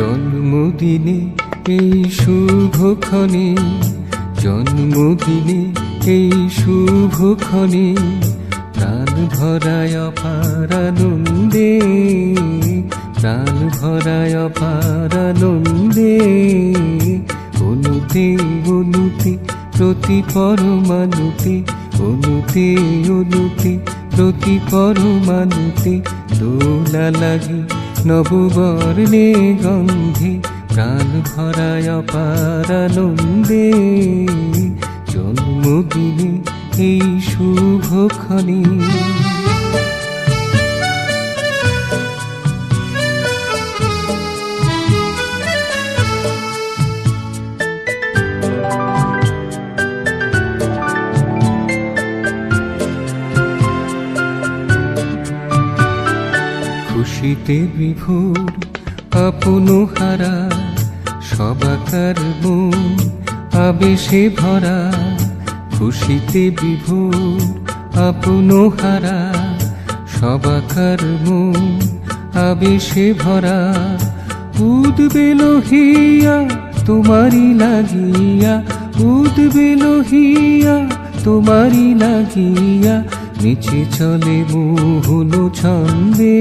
জন্মদিনে এই শুভক্ষণে, জন্মদিনে এই শুভক্ষণে প্রাণ ভরায় অপার আনন্দে প্রাণ ভরায় অপার আনন্দে অনুতে অনুতে প্রতি পরমাণুতে অনুতে অনুতে প্রতি পরমাণুতে দোলা লাগে নববর্ণে গন্ধে প্রাণ ভরায় পারে জন্মদিনে এই শুভক্ষণে খুশিতে বিভোর আপন হারা সবাকার মন আবেশে ভরা। খুশিতে বিভোর আপন হারা সবাকার মন আবেশে ভরা। উদবে লোহিয়া তোমারি লাগিয়া, উদবে লোহিয়া তোমারি লাগিয়া, নিচে চলে মোহন ছন্দে।